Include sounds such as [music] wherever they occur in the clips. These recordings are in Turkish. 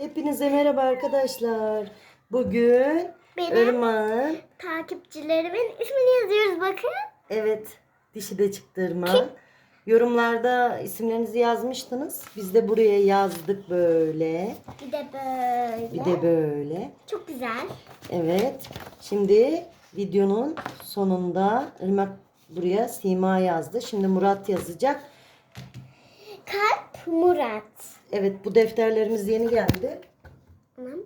Hepinize merhaba arkadaşlar. Bugün Benim Irmak'ın takipçilerimin ismini yazıyoruz bakın. evet dişi de çıktı Irmak. Yorumlarda isimlerinizi yazmıştınız. Biz de buraya yazdık böyle. Bir de böyle. Bir de böyle. Çok güzel. Evet. Şimdi videonun sonunda Irmak buraya Sima yazdı. Şimdi Murat yazacak. Kalp Murat. Evet bu defterlerimiz yeni geldi. Tamam.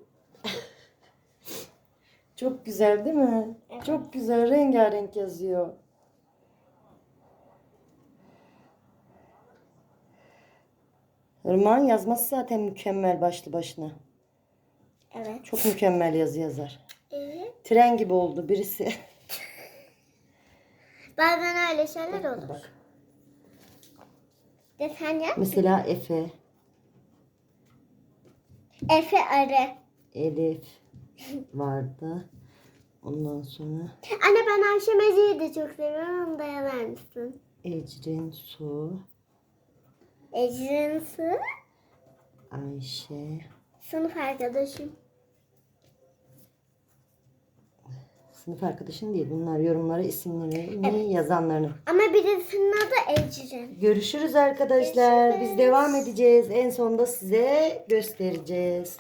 [laughs] Çok güzel değil mi? Evet. Çok güzel rengarenk yazıyor. Irmak'ın yazması zaten mükemmel başlı başına. Evet. Çok mükemmel yazı yazar. Evet. Tren gibi oldu birisi. [laughs] Bazen öyle şeyler olur. Bak. Desen yap. Mesela Efe, Efe Arı. Elif vardı. Ondan sonra Anne ben Ayşe Meci'yi de çok seviyorum. Onu da yazar mısın? Ecrin, Su, Ecrin Su. Ayşe. Sınıf arkadaşım. Sınıf arkadaşın değil. Bunlar yorumlara isimlerini yazanların. Ama birisinin adı Ecrin. Görüşürüz arkadaşlar. Biz Görüşürüz. devam edeceğiz. En sonunda size göstereceğiz.